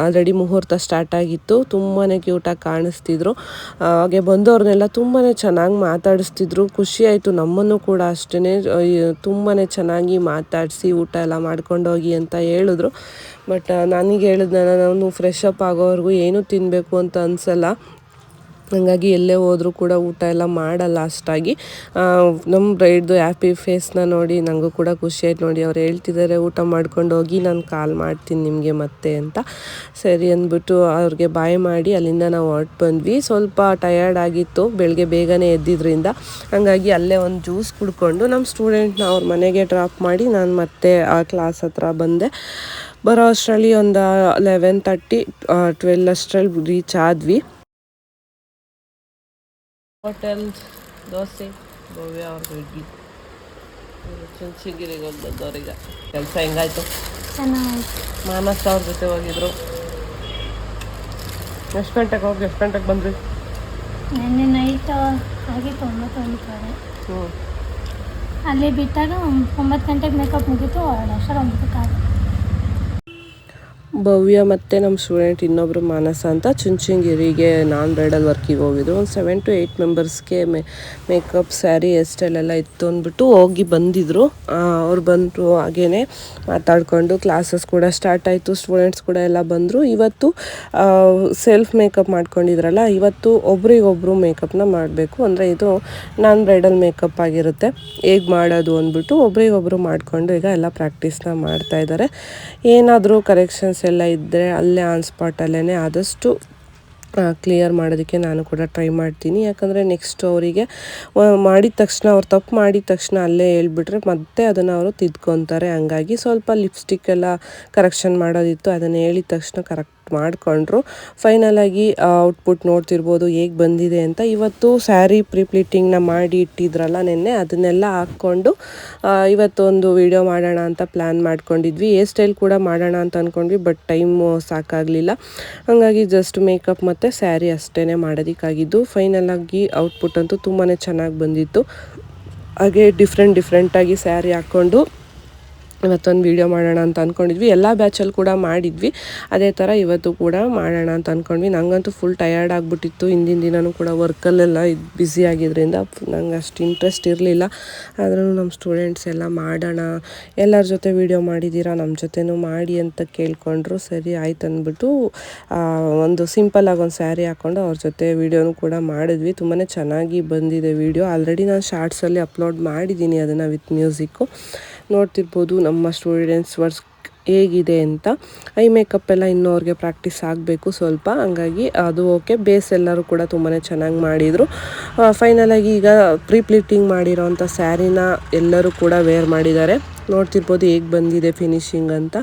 ಆಲ್ರೆಡಿ ಮುಹೂರ್ತ ಸ್ಟಾರ್ಟ್ ಆಗಿತ್ತು. ತುಂಬಾ ಕ್ಯೂಟಾಗಿ ಕಾಣಿಸ್ತಿದ್ರು. ಹಾಗೆ ಬಂದವ್ರನ್ನೆಲ್ಲ ತುಂಬಾ ಚೆನ್ನಾಗಿ ಮಾತಾಡಿಸ್ತಿದ್ರು. ಖುಷಿಯಾಯಿತು ನಮ್ಮನ್ನು ಕೂಡ ಅಷ್ಟೇ ತುಂಬಾ ಚೆನ್ನಾಗಿ ಮಾತಾಡಿಸಿ ಊಟ ಎಲ್ಲ ಮಾಡ್ಕೊಂಡು ಹೋಗಿ ಅಂತ ಹೇಳಿದ್ರು. ಬಟ್ ನನಗೆ ಹೇಳಿದ್ನ ನಾನು ಫ್ರೆಶ್ ಅಪ್ ಆಗೋವರೆಗೂ ಏನೂ ತಿನ್ನಬೇಕು ಅಂತ ಅನಿಸಲ್ಲ. ಹಂಗಾಗಿ ಎಲ್ಲೇ ಹೋದರೂ ಕೂಡ ಊಟ ಎಲ್ಲ ಮಾಡಲ್ಲ ಅಷ್ಟಾಗಿ. ನಮ್ಮ ಬ್ರೈಡ್ದು ಹ್ಯಾಪಿ ಫೇಸ್ನ ನೋಡಿ ನನಗೂ ಕೂಡ ಖುಷಿ ಆಯ್ತು ನೋಡಿ. ಅವ್ರು ಹೇಳ್ತಿದ್ದಾರೆ, ಊಟ ಮಾಡ್ಕೊಂಡು ಹೋಗಿ ನಾನು ಕಾಲ್ ಮಾಡ್ತೀನಿ ನಿಮಗೆ ಮತ್ತೆ ಅಂತ. ಸರಿ ಅಂದ್ಬಿಟ್ಟು ಅವ್ರಿಗೆ ಬಾಯ್ ಮಾಡಿ ಅಲ್ಲಿಂದ ನಾವು ಹೊರಟು ಬಂದ್ವಿ. ಸ್ವಲ್ಪ ಟಯರ್ಡ್ ಆಗಿತ್ತು, ಬೆಳಗ್ಗೆ ಬೇಗನೆ ಎದ್ದಿದ್ದರಿಂದ ಹಂಗಾಗಿ ಅಲ್ಲೇ ಒಂದು ಜ್ಯೂಸ್ ಕುಡ್ಕೊಂಡು ನಮ್ಮ ಸ್ಟೂಡೆಂಟ್ನ ಅವ್ರ ಮನೆಗೆ ಡ್ರಾಪ್ ಮಾಡಿ ನಾನು ಮತ್ತೆ ಆ ಕ್ಲಾಸ್ ಹತ್ರ ಬಂದೆ. ಬರೋ ಅಷ್ಟರಲ್ಲಿ ಒಂದು ಲೆವೆನ್ ತರ್ಟಿ ಟ್ವೆಲ್ ಅಷ್ಟರಲ್ಲಿ ರೀಚ್ ಆದ್ವಿ. ಹೋಟೆಲ್ ದೋಸೆ ಭವ್ಯ ಅವ್ರದ್ದು ಇಡ್ಲಿ. ಚುಂಚಿಗಿರಿಗೆ ಹೋಗ್ದವ್ರೀಗ ಕೆಲಸ ಹೆಂಗಾಯ್ತು? ಮಾನಸ್ ಅವ್ರ ಜೊತೆ ಹೋಗಿದ್ರು. ಎಷ್ಟು ಗಂಟೆಗೆ ಹೋಗಿ ಎಷ್ಟು ಗಂಟೆಗೆ ಬಂದ್ರಿ? ನಿನ್ನೆ ನೈಟ್ ಆಗಿತ್ತು ಒಂಬತ್ತು ಒಂದು ಕಡೆ. ಹ್ಞೂ ಅಲ್ಲಿ ಬಿಟ್ಟಾಗ ಒಂಬ್- ಒಂಬತ್ತು ಗಂಟೆಗೆ ಮೇಕಪ್ ಮುಗೀತು ಅಷ್ಟರ ಒಂಬತ್ತು ಆಗ ಭವ್ಯ ಮತ್ತು ನಮ್ಮ ಸ್ಟೂಡೆಂಟ್ ಇನ್ನೊಬ್ಬರು ಮಾನಸ ಅಂತ ಚುಂಚುಂಗಿರಿಗೆ ನಾನ್ ಬ್ರೈಡಲ್ ವರ್ಕಿಗೆ ಹೋಗಿದ್ರು ಒಂದು ಸೆವೆನ್ ಟು ಏಯ್ಟ್ ಮೆಂಬರ್ಸ್ಗೆ ಮೇ ಮೇಕಪ್ ಸ್ಯಾರಿ ಹೇರ್ ಸ್ಟೈಲ್ ಎಲ್ಲ ಇತ್ತು ಅಂದ್ಬಿಟ್ಟು ಹೋಗಿ ಬಂದಿದ್ದರು ಅವ್ರು ಬಂದರು ಹಾಗೇ ಮಾತಾಡಿಕೊಂಡು ಕ್ಲಾಸಸ್ ಕೂಡ ಸ್ಟಾರ್ಟ್ ಆಯಿತು. ಸ್ಟೂಡೆಂಟ್ಸ್ ಕೂಡ ಎಲ್ಲ ಬಂದರು. ಇವತ್ತು ಸೆಲ್ಫ್ ಮೇಕಪ್ ಮಾಡ್ಕೊಂಡಿದ್ರಲ್ಲ, ಇವತ್ತು ಒಬ್ರಿಗೊಬ್ರು ಮೇಕಪ್ನ ಮಾಡಬೇಕು. ಅಂದರೆ ಇದು ನಾನ್ ಬ್ರೈಡಲ್ ಮೇಕಪ್ ಆಗಿರುತ್ತೆ. ಹೇಗೆ ಮಾಡೋದು ಅಂದ್ಬಿಟ್ಟು ಒಬ್ರಿಗೊಬ್ರು ಮಾಡಿಕೊಂಡು ಈಗ ಎಲ್ಲ ಪ್ರಾಕ್ಟೀಸ್ನ ಮಾಡ್ತಾ ಇದ್ದಾರೆ ಏನಾದರೂ ಕರೆಕ್ಷನ್ಸ್ ಎಲ್ಲ ಇದ್ದರೆ ಅಲ್ಲೇ ಆನ್ ಸ್ಪಾಟಲ್ಲೇ ಆದಷ್ಟು ಕ್ಲಿಯರ್ ಮಾಡೋದಕ್ಕೆ ನಾನು ಕೂಡ ಟ್ರೈ ಮಾಡ್ತೀನಿ. ಯಾಕಂದರೆ ನೆಕ್ಸ್ಟ್ ಅವರಿಗೆ ಮಾಡಿದ ತಕ್ಷಣ, ಅವ್ರು ತಪ್ಪು ಮಾಡಿದ ತಕ್ಷಣ ಅಲ್ಲೇ ಹೇಳ್ಬಿಟ್ರೆ ಮತ್ತೆ ಅದನ್ನು ಅವರು ತಿದ್ಕೊತಾರೆ. ಹಂಗಾಗಿ ಸ್ವಲ್ಪ ಲಿಪ್ಸ್ಟಿಕ್ ಎಲ್ಲ ಕರೆಕ್ಷನ್ ಮಾಡೋದಿತ್ತು. ಅದನ್ನು ಹೇಳಿದ ತಕ್ಷಣ ಕರೆಕ್ಟ್ ಮಾಡಿಕೊಂಡ್ರು. ಫೈನಲಾಗಿ ಔಟ್ಪುಟ್ ನೋಡ್ತಿರ್ಬೋದು, ಹೇಗೆ ಬಂದಿದೆ ಅಂತ ಇವತ್ತು ಸ್ಯಾರಿ ಪ್ರಿಪ್ಲೀಟಿಂಗ್ನ ಮಾಡಿ ಇಟ್ಟಿದ್ರಲ್ಲ ನಿನ್ನೆ, ಅದನ್ನೆಲ್ಲ ಹಾಕ್ಕೊಂಡು ಇವತ್ತೊಂದು ವಿಡಿಯೋ ಮಾಡೋಣ ಅಂತ ಪ್ಲ್ಯಾನ್ ಮಾಡ್ಕೊಂಡಿದ್ವಿ. ಹೇರ್ ಸ್ಟೈಲ್ ಕೂಡ ಮಾಡೋಣ ಅಂತ ಅಂದ್ಕೊಂಡ್ವಿ ಬಟ್ ಟೈಮು ಸಾಕಾಗಲಿಲ್ಲ. ಹಾಗಾಗಿ ಜಸ್ಟ್ ಮೇಕಪ್ ಮತ್ತು ಸ್ಯಾರಿ ಅಷ್ಟೇ ಮಾಡೋದಕ್ಕಾಗಿದ್ದು. ಫೈನಲಾಗಿ ಔಟ್ಪುಟ್ ಅಂತೂ ತುಂಬಾ ಚೆನ್ನಾಗಿ ಬಂದಿತ್ತು. ಹಾಗೆ ಡಿಫ್ರೆಂಟ್ ಡಿಫ್ರೆಂಟಾಗಿ ಸ್ಯಾರಿ ಹಾಕ್ಕೊಂಡು ಇವತ್ತೊಂದು ವೀಡಿಯೋ ಮಾಡೋಣ ಅಂತ ಅಂದ್ಕೊಂಡಿದ್ವಿ ಎಲ್ಲ ಬ್ಯಾಚಲ್ಲಿ ಕೂಡ ಮಾಡಿದ್ವಿ. ಅದೇ ಥರ ಇವತ್ತು ಕೂಡ ಮಾಡೋಣ ಅಂತ ಅಂದ್ಕೊಂಡ್ವಿ ನನಗಂತೂ ಫುಲ್ ಟಯರ್ಡ್ ಆಗಿಬಿಟ್ಟಿತ್ತು. ಹಿಂದಿನ ದಿನವೂ ಕೂಡ ವರ್ಕಲ್ಲೆಲ್ಲ ಇದು ಬ್ಯುಸಿ ಆಗಿದ್ದರಿಂದ ನಂಗೆ ಅಷ್ಟು ಇಂಟ್ರೆಸ್ಟ್ ಇರಲಿಲ್ಲ. ಆದ್ರೂ ನಮ್ಮ ಸ್ಟೂಡೆಂಟ್ಸ್ ಎಲ್ಲ ಮಾಡೋಣ, ಎಲ್ಲರ ಜೊತೆ ವೀಡಿಯೋ ಮಾಡಿದ್ದೀರಾ ನಮ್ಮ ಜೊತೆನೂ ಮಾಡಿ ಅಂತ ಕೇಳಿಕೊಂಡ್ರು. ಸರಿ, ಆಯ್ತು ಅಂದ್ಬಿಟ್ಟು ಒಂದು ಸಿಂಪಲಾಗಿ ಒಂದು ಸ್ಯಾರಿ ಹಾಕ್ಕೊಂಡು ಅವ್ರ ಜೊತೆ ವೀಡಿಯೋನು ಕೂಡ ಮಾಡಿದ್ವಿ. ತುಂಬಾ ಚೆನ್ನಾಗಿ ಬಂದಿದೆ ವೀಡಿಯೋ ಆಲ್ರೆಡಿ ನಾನು ಶಾರ್ಟ್ಸಲ್ಲಿ ಅಪ್ಲೋಡ್ ಮಾಡಿದ್ದೀನಿ ಅದನ್ನು ವಿತ್ ಮ್ಯೂಸಿಕ್ಕು ನೋಡ್ತಿರ್ಬೋದು ನಮ್ಮ ಸ್ಟೂಡೆಂಟ್ಸ್ ವರ್ಕ್ ಹೇಗಿದೆ ಅಂತ. ಐ ಮೇಕಪ್ ಎಲ್ಲ ಇನ್ನೂ ಅವ್ರಿಗೆ ಪ್ರಾಕ್ಟೀಸ್ ಆಗಬೇಕು ಸ್ವಲ್ಪ. ಹಂಗಾಗಿ ಅದು ಓಕೆ ಬೇಸ್ ಎಲ್ಲರೂ ಕೂಡ ತುಂಬಾ ಚೆನ್ನಾಗಿ ಮಾಡಿದರು. ಫೈನಲಾಗಿ ಈಗ ಪ್ರೀ ಪ್ಲೀಟಿಂಗ್ ಮಾಡಿರೋಂಥ ಸ್ಯಾರಿನ ಎಲ್ಲರೂ ಕೂಡ ವೇರ್ ಮಾಡಿದ್ದಾರೆ. ನೋಡ್ತಿರ್ಬೋದು ಹೇಗೆ ಬಂದಿದೆ ಫಿನಿಶಿಂಗ್ ಅಂತ.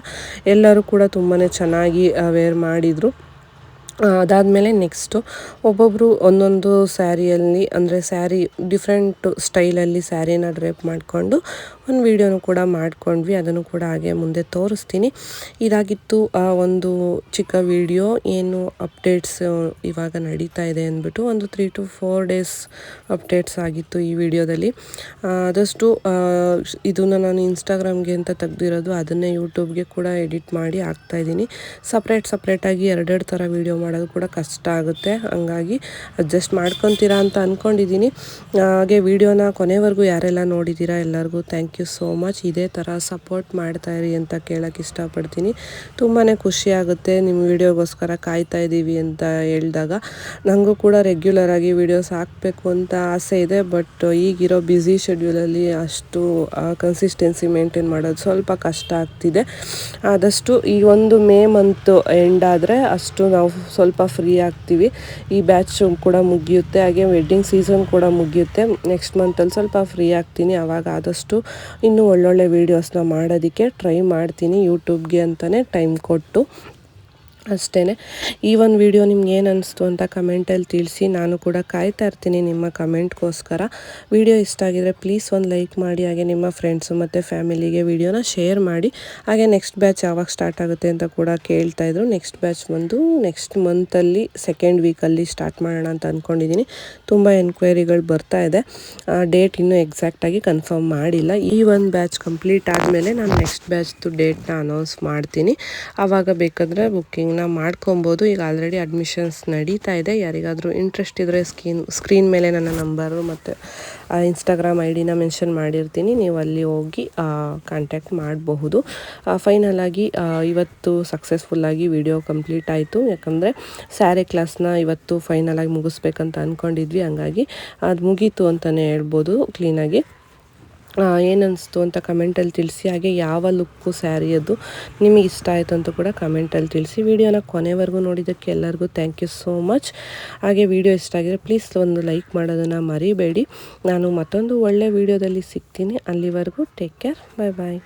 ಎಲ್ಲರೂ ಕೂಡ ತುಂಬಾ ಚೆನ್ನಾಗಿ ವೇರ್ ಮಾಡಿದರು. ಅದಾದಮೇಲೆ ನೆಕ್ಸ್ಟು ಒಬ್ಬೊಬ್ಬರು ಒಂದೊಂದು ಸ್ಯಾರಿಯಲ್ಲಿ, ಅಂದರೆ ಸ್ಯಾರಿ ಡಿಫ್ರೆಂಟ್ ಸ್ಟೈಲಲ್ಲಿ ಸ್ಯಾರಿನ ಡ್ರೇಪ್ ಮಾಡಿಕೊಂಡು ಒಂದು ವೀಡಿಯೋನು ಕೂಡ ಮಾಡ್ಕೊಂಡ್ವಿ, ಅದನ್ನು ಕೂಡ ಹಾಗೆ ಮುಂದೆ ತೋರಿಸ್ತೀನಿ. ಇದಾಗಿತ್ತು, ಆ, ಒಂದು ಚಿಕ್ಕ ವಿಡಿಯೋ, ಏನು ಅಪ್ಡೇಟ್ಸ್ ಇವಾಗ ನಡೀತಾ ಇದೆ ಅಂದ್ಬಿಟ್ಟು ಒಂದು three two four days updates ಆಗಿತ್ತು ಈ ವಿಡಿಯೋದಲ್ಲಿ. ಆದಷ್ಟು ಇದನ್ನು ನಾನು ಇನ್ಸ್ಟಾಗ್ರಾಮ್ಗೆ ಅಂತ ತೆಗ್ದಿರೋದು, ಅದನ್ನೇ ಯೂಟ್ಯೂಬ್ಗೆ ಕೂಡ ಎಡಿಟ್ ಮಾಡಿ ಹಾಕ್ತಾಯಿದ್ದೀನಿ ಸಪ್ರೇಟ್ ಸಪ್ರೇಟಾಗಿ ಎರಡೆರಡು ಥರ ವೀಡಿಯೋ ಮಾಡೋದು ಕೂಡ ಕಷ್ಟ ಆಗುತ್ತೆ. ಹಂಗಾಗಿ ಅಡ್ಜಸ್ಟ್ ಮಾಡ್ಕೊತೀರಾ ಅಂತ ಅಂದ್ಕೊಂಡಿದ್ದೀನಿ ಹಾಗೆ ವಿಡಿಯೋನ ಕೊನೆವರೆಗೂ ಯಾರೆಲ್ಲ ನೋಡಿದ್ದೀರಾ ಎಲ್ಲರಿಗೂ ಥ್ಯಾಂಕ್ ಯು ಸೋ ಮಚ್ ಇದೇ ಥರ ಸಪೋರ್ಟ್ ಮಾಡ್ತಾ ಇರಿ ಅಂತ ಕೇಳೋಕ್ಕೆ ಇಷ್ಟಪಡ್ತೀನಿ. ತುಂಬಾ ಖುಷಿ ಆಗುತ್ತೆ ನಿಮ್ಮ ವಿಡಿಯೋಗೋಸ್ಕರ ಕಾಯ್ತಾ ಇದ್ದೀವಿ ಅಂತ ಹೇಳಿದಾಗ. ನನಗೂ ಕೂಡ ರೆಗ್ಯುಲರಾಗಿ ವೀಡಿಯೋಸ್ ಹಾಕಬೇಕು ಅಂತ ಆಸೆ ಇದೆ ಬಟ್ ಈಗಿರೋ ಬ್ಯುಸಿ ಶೆಡ್ಯೂಲಲ್ಲಿ ಅಷ್ಟು ಕನ್ಸಿಸ್ಟೆನ್ಸಿ ಮೇಂಟೈನ್ ಮಾಡೋದು ಸ್ವಲ್ಪ ಕಷ್ಟ ಆಗ್ತಿದೆ. ಆದಷ್ಟು ಈ ಒಂದು ಮೇ ಮಂತು ಎಂಡ್ ಆದರೆ ಅಷ್ಟು ನಾವು ಸ್ವಲ್ಪ ಫ್ರೀ ಆಗ್ತೀವಿ. ಈ ಬ್ಯಾಚ್ ಕೂಡ ಮುಗಿಯುತ್ತೆ, ಹಾಗೆ ವೆಡ್ಡಿಂಗ್ ಸೀಸನ್ ಕೂಡ ಮುಗಿಯುತ್ತೆ. ನೆಕ್ಸ್ಟ್ ಮಂತಲ್ಲಿ ಸ್ವಲ್ಪ ಫ್ರೀ ಆಗ್ತೀನಿ ಆವಾಗ ಆದಷ್ಟು ಇನ್ನೂ ಒಳ್ಳೊಳ್ಳೆ ವೀಡಿಯೋಸ್ನ ಮಾಡೋದಕ್ಕೆ ಟ್ರೈ ಮಾಡ್ತೀನಿ ಯೂಟ್ಯೂಬ್ಗೆ ಅಂತಲೇ ಟೈಮ್ ಕೊಟ್ಟು. ಅಷ್ಟೇ ಈ ಒಂದು ವಿಡಿಯೋ ನಿಮ್ಗೆ ಏನು ಅನಿಸ್ತು ಅಂತ ಕಮೆಂಟಲ್ಲಿ ತಿಳಿಸಿ. ನಾನು ಕೂಡ ಕಾಯ್ತಾ ಇರ್ತೀನಿ ನಿಮ್ಮ ಕಮೆಂಟ್ಗೋಸ್ಕರ ವಿಡಿಯೋ ಇಷ್ಟ ಆಗಿದರೆ ಪ್ಲೀಸ್ ಒಂದು ಲೈಕ್ ಮಾಡಿ, ಹಾಗೆ ನಿಮ್ಮ ಫ್ರೆಂಡ್ಸು ಮತ್ತು ಫ್ಯಾಮಿಲಿಗೆ ವಿಡಿಯೋನ ಶೇರ್ ಮಾಡಿ. ಹಾಗೆ ನೆಕ್ಸ್ಟ್ ಬ್ಯಾಚ್ ಯಾವಾಗ ಸ್ಟಾರ್ಟ್ ಆಗುತ್ತೆ ಅಂತ ಕೂಡ ಕೇಳ್ತಾ ಇದ್ರು. ನೆಕ್ಸ್ಟ್ ಬ್ಯಾಚ್ ಬಂದು ನೆಕ್ಸ್ಟ್ ಮಂತಲ್ಲಿ ಸೆಕೆಂಡ್ ವೀಕಲ್ಲಿ ಸ್ಟಾರ್ಟ್ ಮಾಡೋಣ ಅಂತ ಅಂದ್ಕೊಂಡಿದ್ದೀನಿ ತುಂಬ ಎನ್ಕ್ವೈರಿಗಳು ಬರ್ತಾ ಇದೆ. ಆ ಡೇಟ್ ಇನ್ನೂ ಎಕ್ಸಾಕ್ಟಾಗಿ ಕನ್ಫರ್ಮ್ ಮಾಡಿಲ್ಲ. ಈ ಒಂದು ಬ್ಯಾಚ್ ಕಂಪ್ಲೀಟ್ ಆದಮೇಲೆ ನಾನು ನೆಕ್ಸ್ಟ್ ಬ್ಯಾಚ್ದು ಡೇಟ್ನ ಅನೌನ್ಸ್ ಮಾಡ್ತೀನಿ. ಆವಾಗ ಬೇಕಾದರೆ ಬುಕ್ಕಿಂಗ್ನ ಮಾಡ್ಕೊಬೋದು. ಈಗ ಆಲ್ರೆಡಿ ಅಡ್ಮಿಷನ್ಸ್ ನಡೀತಾ ಇದೆ. ಯಾರಿಗಾದರೂ ಇಂಟ್ರೆಸ್ಟ್ ಇದ್ದರೆ ಸ್ಕ್ರೀನ್ ಸ್ಕ್ರೀನ್ ಮೇಲೆ ನನ್ನ ನಂಬರು ಮತ್ತು ಇನ್ಸ್ಟಾಗ್ರಾಮ್ ಐ ಡಿನ ಮೆನ್ಷನ್ ಮಾಡಿರ್ತೀನಿ. ನೀವು ಅಲ್ಲಿ ಹೋಗಿ ಕಾಂಟ್ಯಾಕ್ಟ್ ಮಾಡಬಹುದು. ಫೈನಲಾಗಿ ಇವತ್ತು ಸಕ್ಸಸ್ಫುಲ್ಲಾಗಿ ವಿಡಿಯೋ ಕಂಪ್ಲೀಟ್ ಆಯಿತು. ಯಾಕಂದರೆ ಸ್ಯಾರಿ ಕ್ಲಾಸ್ನ ಇವತ್ತು ಫೈನಲಾಗಿ ಮುಗಿಸ್ಬೇಕಂತ ಅಂದ್ಕೊಂಡಿದ್ವಿ ಹಂಗಾಗಿ ಅದು ಮುಗೀತು ಅಂತಲೇ ಹೇಳ್ಬೋದು. ಕ್ಲೀನಾಗಿ ಏನನ್ನಿಸ್ತು ಅಂತ ಕಮೆಂಟಲ್ಲಿ ತಿಳಿಸಿ, ಹಾಗೆ ಯಾವ ಲುಕ್ಕು ಸ್ಯಾರಿಯದು ನಿಮಗೆ ಇಷ್ಟ ಆಯಿತು ಅಂತ ಕೂಡ ಕಮೆಂಟಲ್ಲಿ ತಿಳಿಸಿ. ವಿಡಿಯೋನ ಕೊನೆವರೆಗೂ ನೋಡಿದ್ದಕ್ಕೆ ಎಲ್ಲರಿಗೂ ಥ್ಯಾಂಕ್ ಯು ಸೋ ಮಚ್ ಹಾಗೆ ವಿಡಿಯೋ ಇಷ್ಟ ಆಗಿದ್ರೆ ಪ್ಲೀಸ್ ಒಂದು ಲೈಕ್ ಮಾಡೋದನ್ನು ಮರಿಬೇಡಿ. ನಾನು ಮತ್ತೊಂದು ಒಳ್ಳೆ ವಿಡಿಯೋದಲ್ಲಿ ಸಿಗ್ತೀನಿ. ಅಲ್ಲಿವರೆಗೂ ಟೇಕ್ ಕೇರ್ ಬಾಯ್ ಬಾಯ್